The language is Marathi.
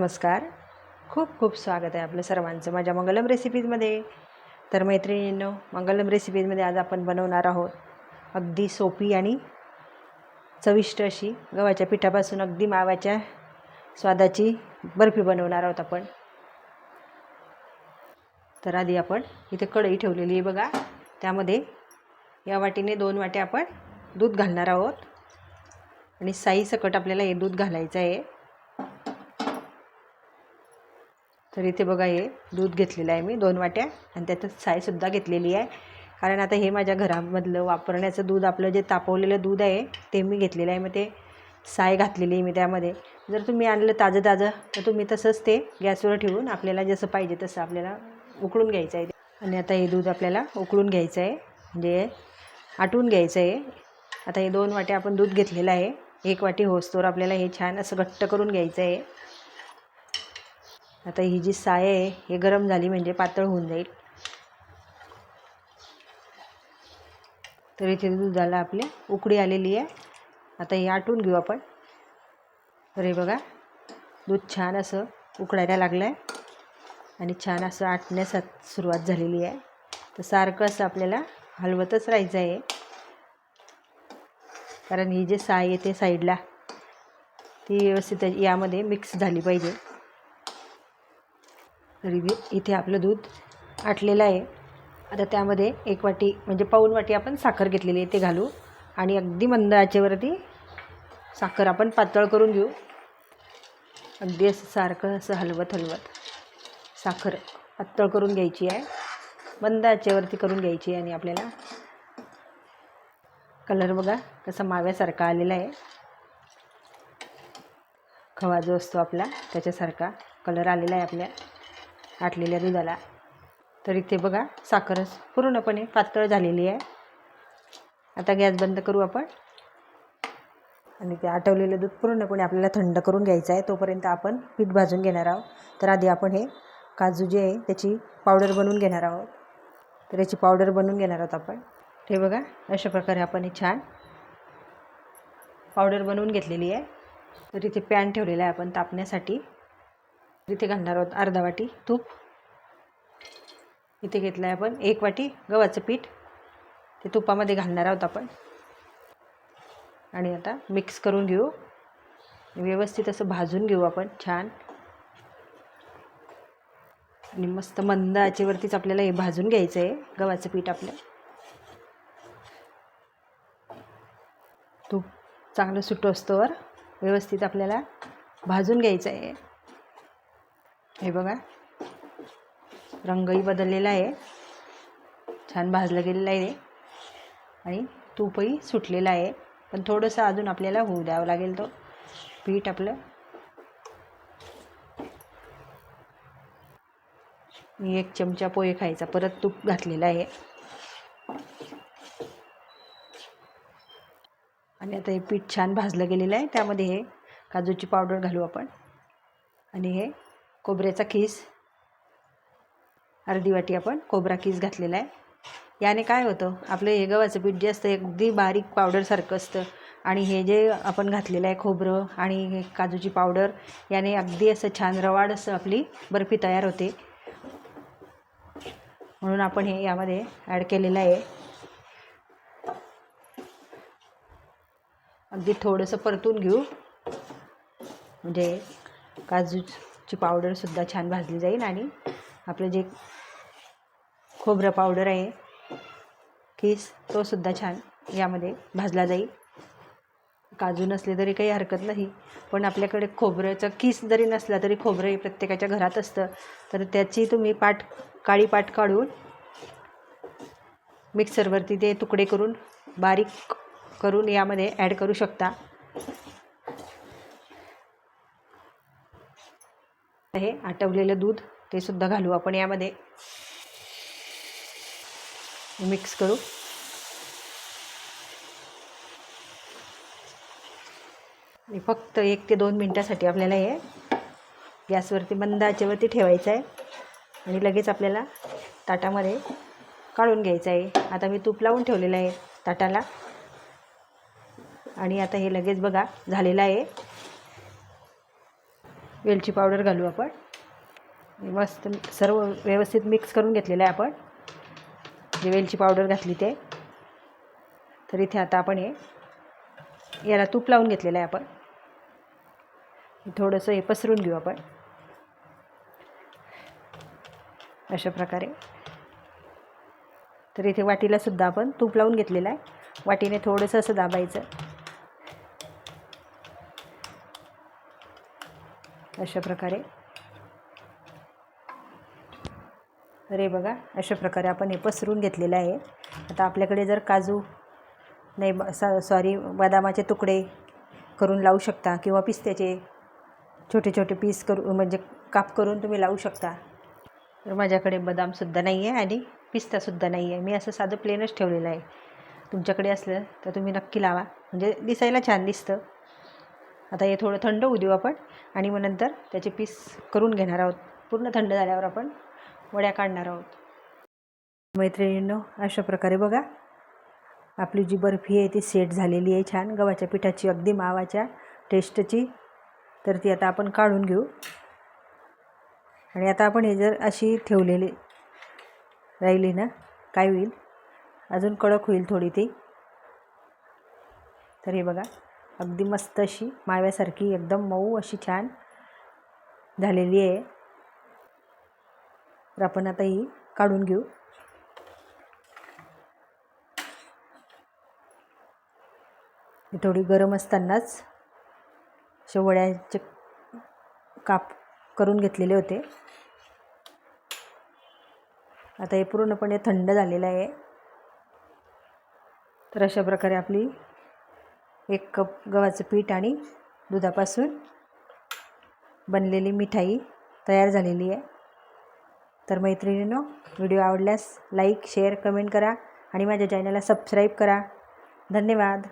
नमस्कार. खूप खूप स्वागत आहे आपलं सर्वांचं माझ्या मंगलम रेसिपीजमध्ये तर मैत्रिणींनो मंगलम रेसिपीजमध्ये आज आपण बनवणार आहोत अगदी सोपी आणि चविष्ट अशी गव्हाच्या पिठापासून अगदी माव्याच्या स्वादाची बर्फी बनवणार आहोत आपण. तर आधी आपण इथे कढई ठेवलेली आहे बघा. त्यामध्ये या वाटीने दोन वाट्या आपण दूध घालणार आहोत. आणि साई सकट आपल्याला हे दूध घालायचं आहे. तर इथे बघा हे दूध घेतलेलं आहे मी दोन वाट्या. आणि त्यातच सायसुद्धा घेतलेली आहे. कारण आता हे माझ्या घरामधलं वापरण्याचं दूध आपलं जे तापवलेलं दूध आहे ते मी घेतलेलं आहे. मग ते साय घातलेली आहे मी त्यामध्ये. जर तुम्ही आणलं ताजं ताजं तर तुम्ही तसंच ते गॅसवर ठेवून आपल्याला जसं पाहिजे तसं आपल्याला उकळून घ्यायचं आहे आणि आता हे दूध आपल्याला उकळून घ्यायचं आहे. म्हणजे आटून घ्यायचं आहे. आता हे दोन वाट्या आपण दूध घेतलेलं आहे. एक वाटी होस्तोवर आपल्याला हे छान असं घट्ट करून घ्यायचं आहे. आता ही जी साय आहे हे गरम झाली म्हणजे पातळ होऊन जाईल. तर इथे दुधाला आपली उकडी आलेली आहे. आता हे आटून घेऊ आपण. तर हे बघा दूध छान असं उकडायला लागलं आहे आणि छान असं आटण्यास सुरुवात झालेली आहे. तर सारखं असं आपल्याला हलवतच राहायचं आहे. कारण ही जे साय आहे ते साईडला ती व्यवस्थित यामध्ये मिक्स झाली पाहिजे. तर इथे आपलं दूध आटलेलं आहे. आता त्यामध्ये एक वाटी म्हणजे पाऊन वाटी आपण साखर घेतलेली आहे ते घालू. आणि अगदी मंद आचेवरती साखर आपण पातळ करून घेऊ. अगदी असं सारखं असं हलवत हलवत साखर पातळ करून घ्यायची आहे. मंद आचेवरती करून घ्यायची आहे आणि आपल्याला कलर बघा कसा माव्यासारखा आलेला आहे. खवा जो असतो आपला त्याच्यासारखा कलर आलेला आहे आपल्या. आटलेल्या दुधाला. तर इथे बघा साखरच पूर्णपणे पातळ झालेली आहे. आता गॅस बंद करू आपण. आणि ते आटवलेलं दूध पूर्णपणे आपल्याला थंड करून घ्यायचं आहे. तोपर्यंत आपण पीठ भाजून घेणार आहोत. तर आधी आपण हे काजू जे आहे त्याची पावडर बनवून घेणार आहोत. तर याची पावडर बनवून घेणार आहोत आपण. ते बघा अशा प्रकारे आपण हे छान पावडर बनवून घेतलेली आहे. तर इथे पॅन ठेवलेला आहे आपण तापण्यासाठी. इथे घालणार आहोत अर्धा वाटी तूप. इथे घेतलं आहे आपण एक वाटी गव्हाचं पीठ. ते तुपामध्ये घालणार आहोत आपण. आणि आता मिक्स करून घेऊ. व्यवस्थित असं भाजून घेऊ आपण छान. आणि मस्त मंद आचेवरतीच आपल्याला हे भाजून घ्यायचं आहे गव्हाचं पीठ आपलं. तूप चांगलं सुटो असतोवर व्यवस्थित आपल्याला भाजून घ्यायचं आहे हे बघा. रंगही बदललेला आहे. छान भाजलं गेलेलं आहे आणि तूपही सुटलेलं आहे. पण थोडंसं अजून आपल्याला होऊ द्यावं लागेल तो. पीठ आपलं. मी एक चमचा पोहे खायचा. परत तूप घातलेलं आहे. आणि आता हे पीठ छान भाजलं गेलेलं आहे. त्यामध्ये हे काजूची पावडर घालू आपण. आणि हे खोबऱ्याचा खीस अर्धी वाटी आपण खोबरा खीस घातलेला आहे. याने काय होतं आपलं हे गव्हाचं पीठ जे असतं अगदी बारीक पावडरसारखं असतं. आणि हे जे आपण घातलेलं आहे खोबरं आणि हे काजूची पावडर याने अगदी असं छान रवाड असं आपली बर्फी तयार होते. म्हणून आपण हे यामध्ये ॲड केलेलं आहे. अगदी थोडंसं परतून घेऊ. म्हणजे ची पावडरसुद्धा छान भाजली जाईल आणि आपलं जे खोबरं पावडर आहे किस तोसुद्धा छान यामध्ये भाजला जाईल. काजू नसले तरी काही हरकत नाही पण आपल्याकडे खोबऱ्याचा किस जरी नसला तरी खोबरं हे प्रत्येकाच्या घरात असतं. तर त्याची तुम्ही पाट काळी पाट काढून मिक्सरवरती ते तुकडे करून बारीक करून यामध्ये ॲड करू शकता. हे आटवलेलं दूध ते सुद्धा घालू आपण यामध्ये. मिक्स करू. आणि फक्त एक ते दोन मिनटासाठी आपल्याला हे गॅसवरती मंद आचेवरती ठेवायचं आहे. आणि लगेच आपल्याला ताटामध्ये काढून घ्यायचं आहे. आता मी तूप लावून ठेवलेलं आहे ताटाला. आणि आता हे लगेच बघा झालेलं आहे. वेलची पावडर घालू आपण. मस्त सर्व व्यवस्थित मिक्स करून घेतलेलं आहे आपण. जे वेलची पावडर घातली ते. तर इथे आता आपण हे याला तूप लावून घेतलेलं आहे आपण. थोडंसं हे पसरून घेऊ आपण. अशा प्रकारे. तर इथे वाटीलासुद्धा आपण तूप लावून घेतलेलं आहे. वाटीने थोडंसं असं दाबायचं. अशा प्रकारे. अरे बघा अशा प्रकारे आपण हे पसरून घेतलेलं आहे. आता आपल्याकडे जर काजू नाही ब- स सॉरी बदामाचे तुकडे करून लावू शकता किंवा पिस्त्याचे छोटे छोटे पीस करू म्हणजे काप करून तुम्ही लावू शकता. तर माझ्याकडे बदामसुद्धा नाही आहे आणि पिस्तासुद्धा नाही आहे मी असं साधं प्लेनच ठेवलेलं आहे. तुमच्याकडे असलं तर तुम्ही नक्की लावा. म्हणजे दिसायला छान दिसतं. आता हे थोडं थंड होऊ देऊ आपण. आणि मग नंतर त्याचे पीस करून घेणार आहोत. पूर्ण थंड झाल्यावर आपण वड्या काढणार आहोत. मैत्रिणींनो अशा प्रकारे बघा. आपली जी बर्फी आहे ती सेट झालेली आहे छान. गव्हाच्या पिठाची अगदी मावाच्या टेस्टची तर ती आता आपण काढून घेऊ. आणि आता आपण हे जर अशी ठेवलेली राहिली ना काय होईल? अजून कडक होईल थोडी ती. तर हे बघा. अगदी मस्त अशी माव्यासारखी एकदम मऊ अशी छान झालेली आहे. तर आपण आता ही काढून घेऊ. थोडी गरम असतानाच शेवळ्याचे काप करून घेतलेले होते. आता हे पूर्णपणे थंड झालेलं आहे. तर अशा प्रकारे आपली एक कप गव्हाचं पीठ आणि दुधापासून बनलेली मिठाई तयार झालेली आहे. तर मैत्रिणींनो व्हिडिओ आवडल्यास लाईक शेअर कमेंट करा आणि माझ्या चॅनलला सबस्क्राईब करा. धन्यवाद.